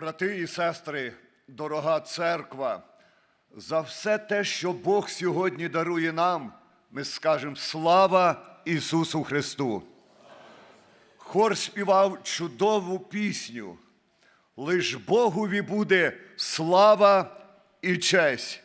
Брати і сестри, дорога церква, за все те, що Бог сьогодні дарує нам, ми скажемо слава Ісусу Христу. Хор співав чудову пісню. Лиш Богові буде слава і честь.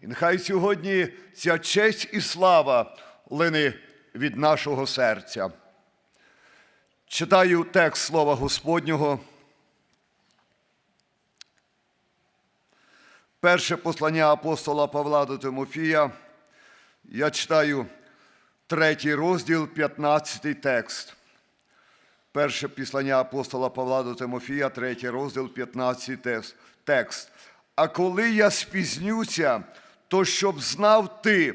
І нехай сьогодні ця честь і слава лине від нашого серця. Читаю текст Слова Господнього. Перше послання апостола Павла до Тимофія. Я читаю третій розділ, 15 текст. Перше післання апостола Павла до Тимофія, третій розділ, 15 текст- текст. А коли я спізнюся, то щоб знав ти,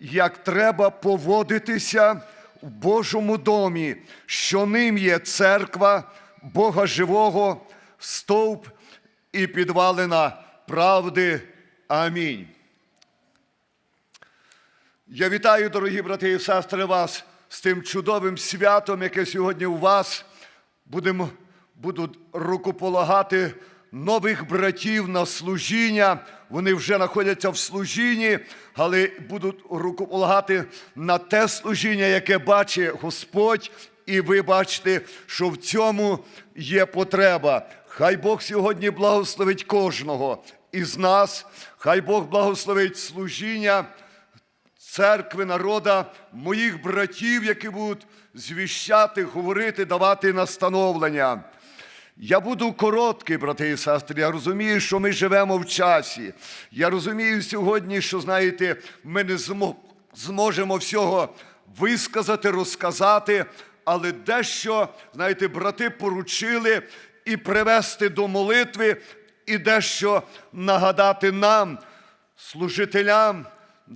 як треба поводитися в Божому домі, що ним є церква Бога живого, стовп і підвалина правди. Амінь. Я вітаю, дорогі брати і сестри, вас з тим чудовим святом, яке сьогодні у вас. Будемо, будуть рукополагати нових братів на служіння. Вони вже знаходяться в служінні, але будуть рукополагати на те служіння, яке бачить Господь, і ви бачите, що в цьому є потреба. Хай Бог сьогодні благословить кожного із нас, хай Бог благословить служіння церкви, народа, моїх братів, які будуть звіщати, говорити, давати настановлення. Я буду короткий, брати і сестри. Я розумію, що ми живемо в часі. Я розумію сьогодні, що, знаєте, ми не зможемо всього висказати, розказати, але дещо, знаєте, брати поручили і привести до молитви, і дещо нагадати нам, служителям,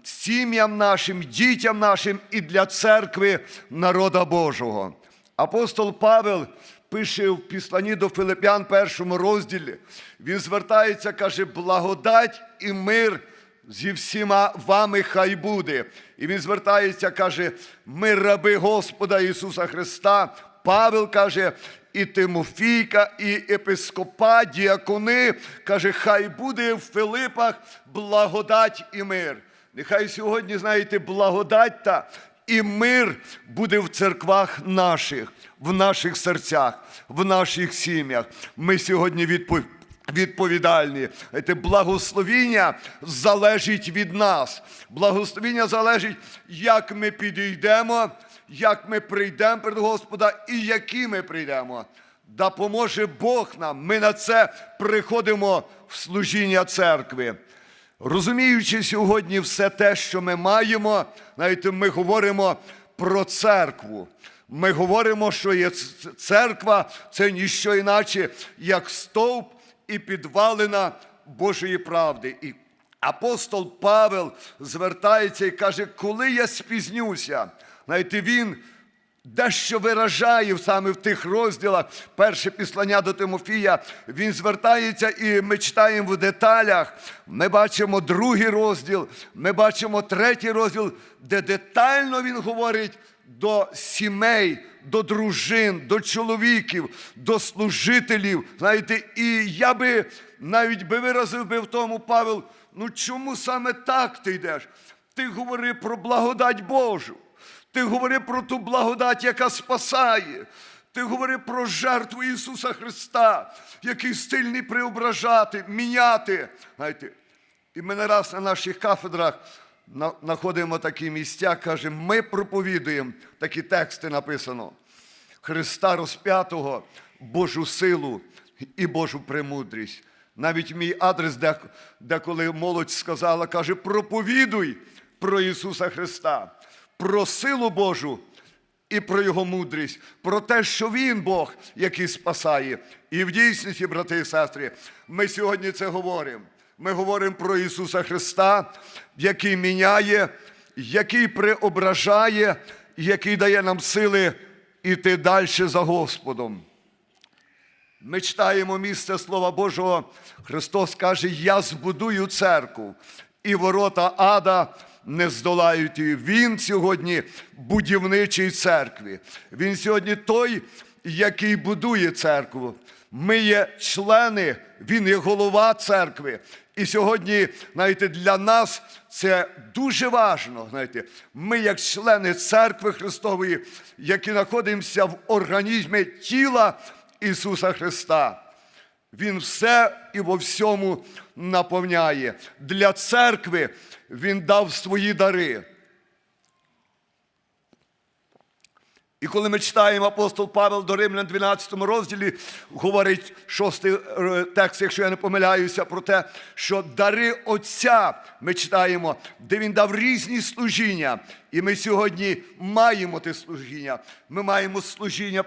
сім'ям нашим, дітям нашим і для церкви народа Божого. Апостол Павел пише в післанні до Филип'ян, першому розділі. Він звертається, каже, благодать і мир зі всіма вами хай буде. І він звертається, каже, ми раби Господа Ісуса Христа. Павел каже, і Тимофійка, і епископа, діакони, каже, хай буде в Филипах благодать і мир. Нехай сьогодні, знаєте, благодать та і мир буде в церквах наших, в наших серцях, в наших сім'ях. Ми сьогодні відпо- відповідальні. Знаєте, благословіння залежить від нас. Благословіння залежить, як ми підійдемо, як ми прийдемо перед Господа і які ми прийдемо. Да поможе Бог нам. Ми на це приходимо в служіння церкви. Розуміючи сьогодні все те, що ми маємо, знаєте, ми говоримо про церкву. Ми говоримо, що є церква це ніщо іначе, як стовп і підвалина Божої правди. І апостол Павел звертається і каже, коли я спізнюся, знаєте, він дещо виражає саме в тих розділах перше післання до Тимофія. Він звертається, і ми читаємо в деталях. Ми бачимо другий розділ, ми бачимо третій розділ, де детально він говорить до сімей, до дружин, до чоловіків, до служителів. Знаєте, і я би навіть би виразив би в тому, Павел, ну чому саме так ти йдеш? Ти говори про благодать Божу. Ти говори про ту благодать, яка спасає. Ти говори про жертву Ісуса Христа, який стильний преображати, міняти. Знаєте, і ми не раз на наших кафедрах знаходимо такі місця, каже, ми проповідуємо, такі тексти написано. Христа розп'ятого, Божу силу і Божу премудрість. Навіть мій адрес, де, де коли молодь сказала, каже, проповідуй про Ісуса Христа, про силу Божу і про Його мудрість, про те, що Він Бог, який спасає. І в дійсності, брати і сестри, ми сьогодні це говоримо. Ми говоримо про Ісуса Христа, який міняє, який преображає, який дає нам сили іти далі за Господом. Ми читаємо місце Слова Божого. Христос каже: Я збудую церкву, і ворота ада не здолають її. Він сьогодні будівничий церкві. Він сьогодні той, який будує церкву. Ми є члени, він є голова церкви. І сьогодні, знаєте, для нас це дуже важливо. Знаєте, ми, як члени церкви Христової, які знаходимося в організмі тіла Ісуса Христа. Він все і во всьому наповняє. Для церкви Він дав свої дари. І коли ми читаємо апостол Павел до Римлян 12 розділі, говорить шостий е, текст, якщо я не помиляюся, про те, що дари Отця ми читаємо, де він дав різні служіння. І ми сьогодні маємо те служіння. Ми маємо служіння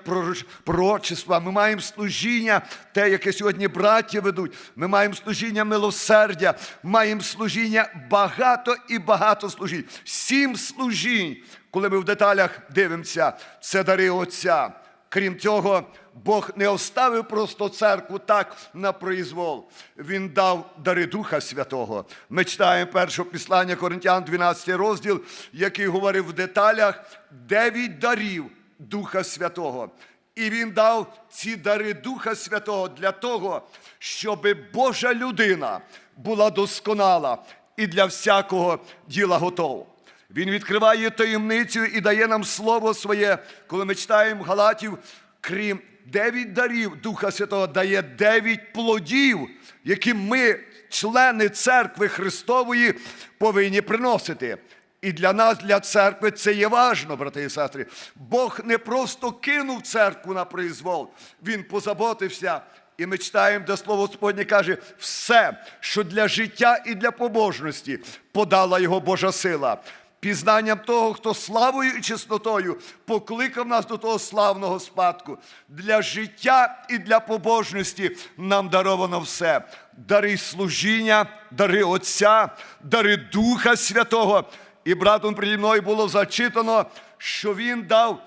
пророчества, ми маємо служіння, те, яке сьогодні браття ведуть. Ми маємо служіння милосердя, маємо служіння багато і багато служінь. Сім служінь коли ми в деталях дивимося, це дари Отця. Крім цього, Бог не оставив просто церкву так на произвол. Він дав дари Духа Святого. Ми читаємо перше післання Коринтян, 12 розділ, який говорив в деталях дев'ять дарів Духа Святого. І він дав ці дари Духа Святого для того, щоб Божа людина була досконала і для всякого діла готова. Він відкриває таємницю і дає нам слово своє, коли ми читаємо Галатів, крім дев'ять дарів Духа Святого, дає дев'ять плодів, які ми, члени церкви Христової, повинні приносити. І для нас, для церкви, це є важно, брати і сестри. Бог не просто кинув церкву на произвол, Він позаботився. І ми читаємо, де слово Господнє каже, все, що для життя і для побожності подала його Божа сила пізнанням того, хто славою і чеснотою покликав нас до того славного спадку. Для життя і для побожності нам даровано все. Дари служіння, дари Отця, дари Духа Святого. І братом переді мною було зачитано, що він дав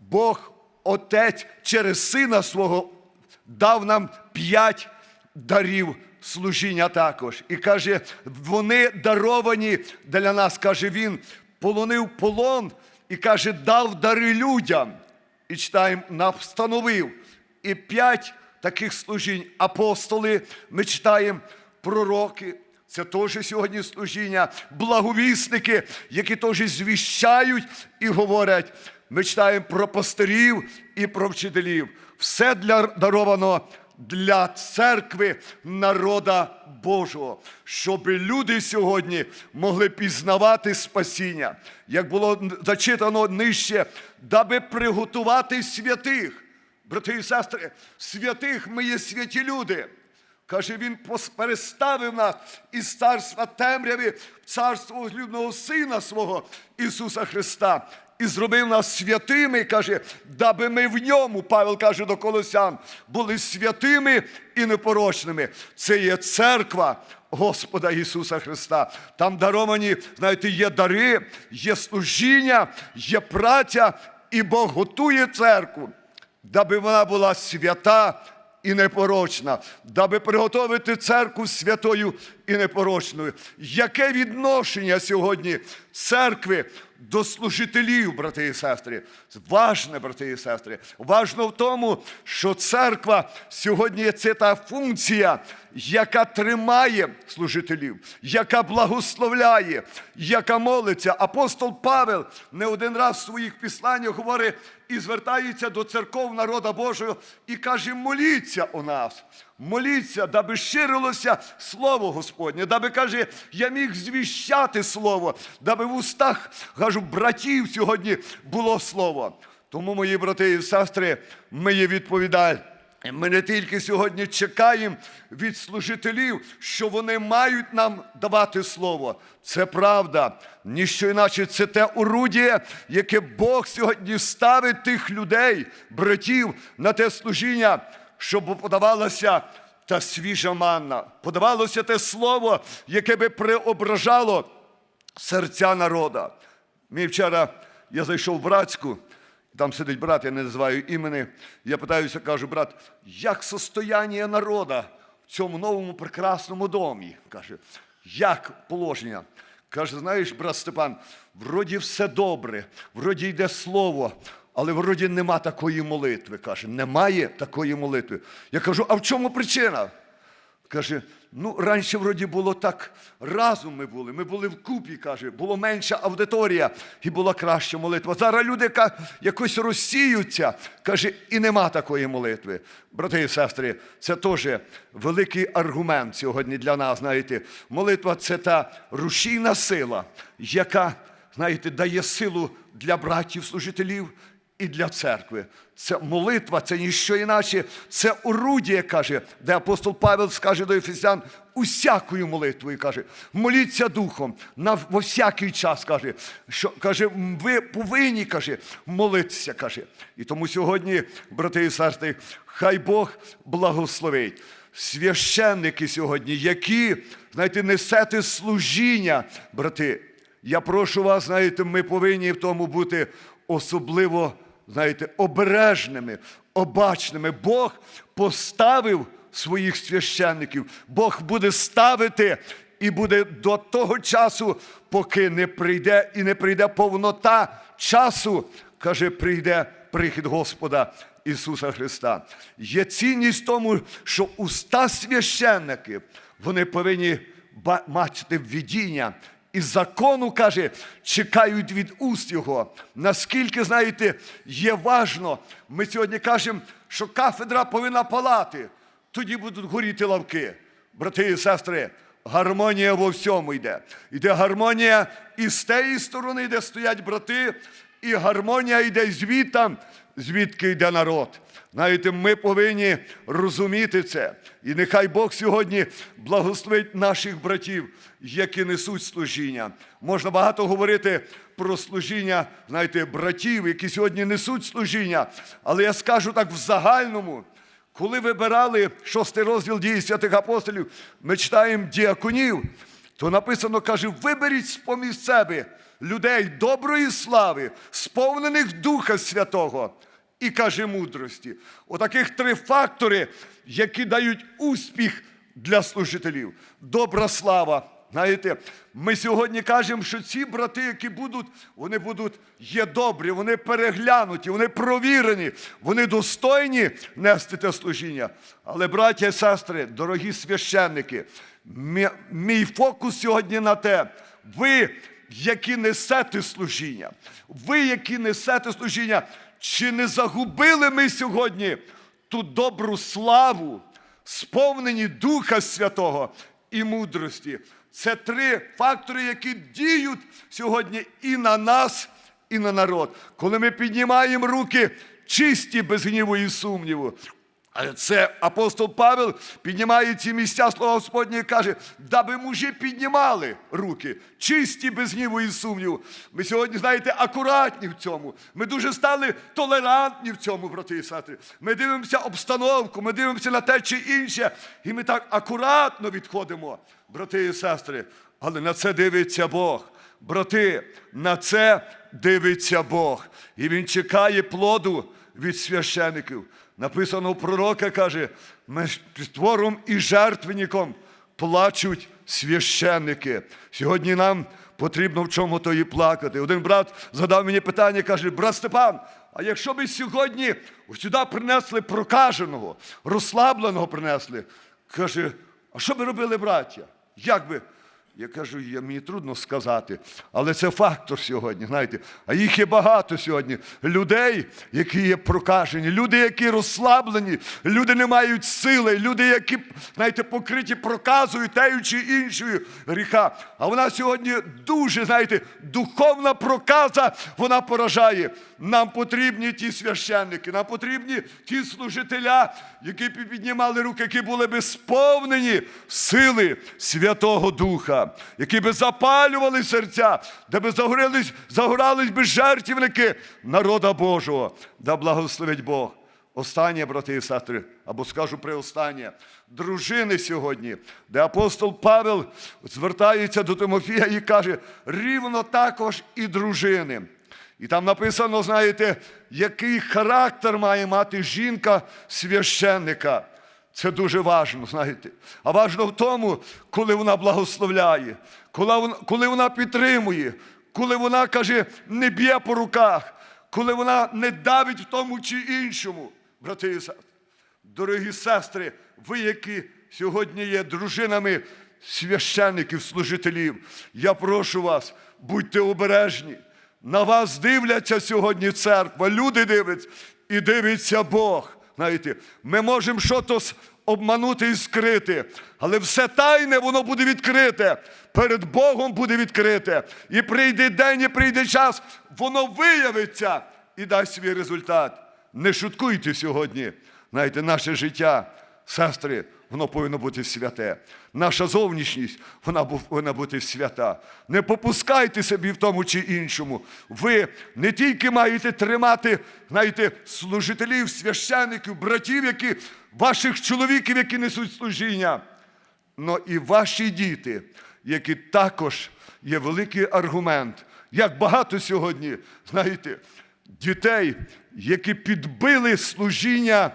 Бог Отець через Сина свого дав нам п'ять дарів служіння також. І каже, вони даровані для нас, каже він, полонив полон і каже, дав дари людям. І читаємо, настановив. І п'ять таких служінь апостоли, ми читаємо пророки. Це теж сьогодні служіння, благовісники, які теж звіщають і говорять. Ми читаємо про пастирів і про вчителів. Все для даровано для церкви народа Божого, щоб люди сьогодні могли пізнавати спасіння, як було зачитано нижче, даби приготувати святих. Брати і сестри, святих ми є святі люди. Каже, він переставив нас із царства темряви царство улюбленого Сина свого Ісуса Христа. І зробив нас святими, каже, даби ми в ньому, Павел каже до Колосян, були святими і непорочними. Це є церква Господа Ісуса Христа. Там даровані, знаєте, є дари, є служіння, є праця, і Бог готує церкву, даби вона була свята і непорочна, даби приготовити церкву святою і непорочною. Яке відношення сьогодні церкви до служителів, брати і сестри? Важне, брати і сестри. Важно в тому, що церква сьогодні це та функція, яка тримає служителів, яка благословляє, яка молиться. Апостол Павел не один раз в своїх післаннях говорить і звертається до церков народа Божого і каже: моліться у нас. Моліться, даби ширилося Слово Господнє, даби каже, я міг звіщати Слово, даби в устах, кажу, братів сьогодні було Слово. Тому, мої брати і сестри, ми є відповідальні. Ми не тільки сьогодні чекаємо від служителів, що вони мають нам давати слово. Це правда. Ніщо іначе це те орудіє, яке Бог сьогодні ставить тих людей, братів, на те служіння, щоб подавалося та свіжа манна, подавалося те слово, яке би преображало серця народа. Мій вчора я зайшов в братську, там сидить брат, я не називаю імені. Я питаюся, кажу, брат, як состояння народа в цьому новому прекрасному домі? Каже, як положення? Каже, знаєш, брат Степан, вроді все добре, вроді йде слово, але вроді нема такої молитви. Каже, немає такої молитви. Я кажу, а в чому причина? Каже, ну раніше вроді було так разом ми були. Ми були вкупі, каже, було менша аудиторія і була краща молитва. Зараз люди якось розсіються, каже, і нема такої молитви. Брати і сестри, це теж великий аргумент сьогодні для нас. Знаєте, молитва це та рушійна сила, яка, знаєте, дає силу для братів служителів і для церкви. Це молитва, це ніщо іначе, це орудіє, каже, де апостол Павел скаже до Ефесян, усякою молитвою каже, моліться духом на во всякий час, каже, що каже, ви повинні каже, молитися. каже. І тому сьогодні, брати і сестри, хай Бог благословить. Священники сьогодні, які, знаєте, несете служіння, брати. Я прошу вас, знаєте, ми повинні в тому бути особливо, знаєте, обережними, обачними. Бог поставив своїх священників, Бог буде ставити і буде до того часу, поки не прийде і не прийде повнота часу, каже, прийде прихід Господа Ісуса Христа. Є цінність в тому, що уста священників, вони повинні мати видіння. І закону, каже, чекають від уст його. Наскільки, знаєте, є важно, ми сьогодні кажемо, що кафедра повинна палати, тоді будуть горіти лавки. Брати і сестри, гармонія во всьому йде. Йде гармонія і з тієї сторони, де стоять брати, і гармонія йде звідтам, звідки йде народ. Знаєте, ми повинні розуміти це. І нехай Бог сьогодні благословить наших братів, які несуть служіння. Можна багато говорити про служіння, знаєте, братів, які сьогодні несуть служіння. Але я скажу так в загальному. Коли вибирали шостий розділ дії святих апостолів, ми читаємо діаконів, то написано, каже, виберіть з-поміж себе людей доброї слави, сповнених Духа Святого і каже мудрості. Отаких три фактори, які дають успіх для служителів. Добра слава. Знаєте, ми сьогодні кажемо, що ці брати, які будуть, вони будуть є добрі, вони переглянуті, вони провірені, вони достойні нести те служіння. Але, браття і сестри, дорогі священники, мі- мій фокус сьогодні на те, ви, які несете служіння, ви, які несете служіння, чи не загубили ми сьогодні ту добру славу, сповнені Духа Святого і мудрості? Це три фактори, які діють сьогодні і на нас, і на народ. Коли ми піднімаємо руки чисті без гніву і сумніву. Це апостол Павел піднімає ці місця слова Господнє і каже, даби мужі піднімали руки, чисті без гніву і сумніву. Ми сьогодні, знаєте, акуратні в цьому. Ми дуже стали толерантні в цьому, брати і сестри. Ми дивимося обстановку, ми дивимося на те чи інше, і ми так акуратно відходимо, брати і сестри. Але на це дивиться Бог. Брати, на це дивиться Бог. І Він чекає плоду від священиків. Написано у пророка, каже, між твором і жертвенником плачуть священники. Сьогодні нам потрібно в чому то і плакати. Один брат задав мені питання, каже, брат Степан, а якщо би сьогодні сюди принесли прокаженого, розслабленого принесли, каже, а що би робили браття? Як би? Я кажу, я, мені трудно сказати, але це фактор сьогодні, знаєте. А їх є багато сьогодні. Людей, які є прокажені, люди, які розслаблені, люди не мають сили, люди, які, знаєте, покриті проказою тею чи іншою гріха. А вона сьогодні дуже, знаєте, духовна проказа, вона поражає. Нам потрібні ті священники, нам потрібні ті служителя, які піднімали руки, які були би сповнені сили Святого Духа, які би запалювали серця, де би загорілись, загорались би жертвівники народа Божого, да благословить Бог. Останнє, брати і сестри, або скажу приостаннє, дружини сьогодні, де апостол Павел звертається до Тимофія і каже, рівно також і дружини. І там написано, знаєте, який характер має мати жінка священника. Це дуже важно, знаєте. А важно в тому, коли вона благословляє, коли вона, коли вона підтримує, коли вона каже, не б'є по руках, коли вона не давить в тому чи іншому, брати і сестри. Дорогі сестри, ви, які сьогодні є дружинами священників, служителів, я прошу вас, будьте обережні. На вас дивляться сьогодні церква, люди дивляться і дивиться Бог. Знаєте, ми можемо щось обманути і скрити, але все тайне воно буде відкрите. Перед Богом буде відкрите. І прийде день, і прийде час, воно виявиться і дасть свій результат. Не шуткуйте сьогодні. Знаєте, наше життя, сестри, воно повинно бути святе. Наша зовнішність, вона повинна бути свята. Не попускайте собі в тому чи іншому. Ви не тільки маєте тримати, знаєте, служителів, священиків, братів, які, ваших чоловіків, які несуть служіння, но і ваші діти, які також є великий аргумент. Як багато сьогодні, знаєте, дітей, які підбили служіння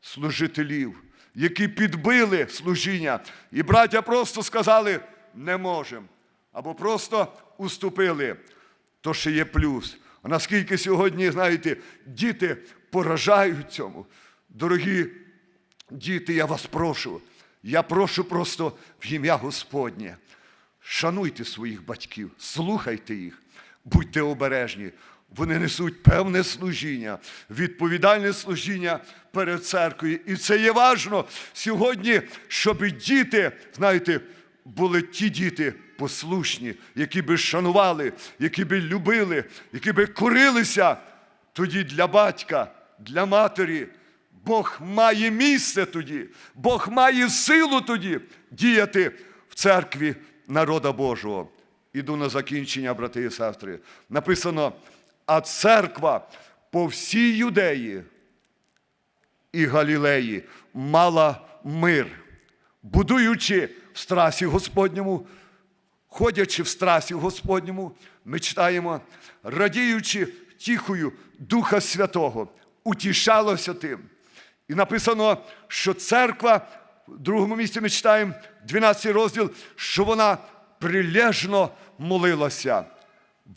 служителів, які підбили служіння. І браття просто сказали не можемо. Або просто уступили. То ще є плюс. А наскільки сьогодні, знаєте, діти поражають цьому. Дорогі діти, я вас прошу. Я прошу просто в ім'я Господнє. Шануйте своїх батьків, слухайте їх, будьте обережні. Вони несуть певне служіння, відповідальне служіння перед церквою. І це є важно сьогодні, щоб діти, знаєте, були ті діти послушні, які би шанували, які би любили, які би корилися. Тоді для батька, для матері Бог має місце тоді, Бог має силу тоді діяти в церкві народа Божого. Іду на закінчення, брати і сестри. Написано, а церква по всій юдеї і Галілеї мала мир, будуючи в страсі Господньому, ходячи в страсі Господньому, ми читаємо, радіючи тихою Духа Святого, утішалося тим. І написано, що церква, в другому місці ми читаємо, 12 розділ, що вона прилежно молилася.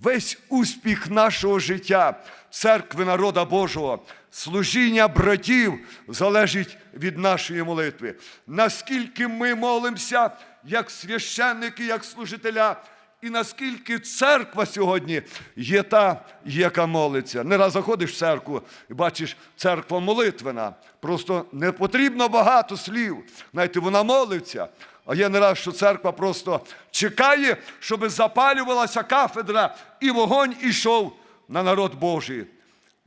Весь успіх нашого життя, церкви народа Божого, служіння братів залежить від нашої молитви. Наскільки ми молимося, як священники, як служителя, і наскільки церква сьогодні є та, яка молиться. Не раз заходиш в церкву і бачиш, церква молитвена. Просто не потрібно багато слів. Знаєте, вона молиться. А є не раз, що церква просто чекає, щоб запалювалася кафедра і вогонь ішов на народ Божий.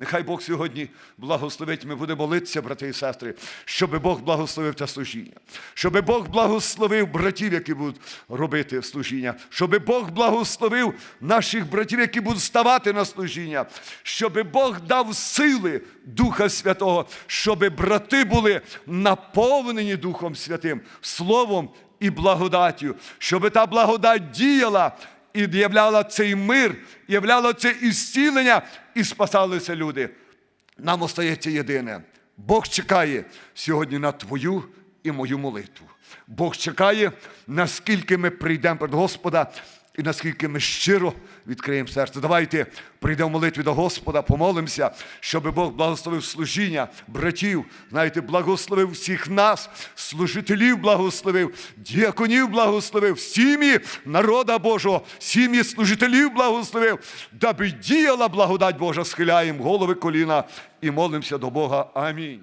Нехай Бог сьогодні благословить. Ми будемо молитися, брати і сестри, щоб Бог благословив це служіння, щоб Бог благословив братів, які будуть робити служіння, щоб Бог благословив наших братів, які будуть ставати на служіння, щоб Бог дав сили Духа Святого, щоб брати були наповнені Духом Святим, Словом і благодаттю, щоб та благодать діяла і являла цей мир, являла це ісцілення, і спасалися люди. Нам остається єдине. Бог чекає сьогодні на твою і мою молитву. Бог чекає, наскільки ми прийдемо перед Господа і наскільки ми щиро відкриємо серце. Давайте прийдемо в молитві до Господа, помолимося, щоб Бог благословив служіння братів, знаєте, благословив всіх нас, служителів благословив, діаконів благословив, сім'ї народа Божого, сім'ї служителів благословив, даби діяла благодать Божа, схиляємо голови коліна і молимося до Бога. Амінь.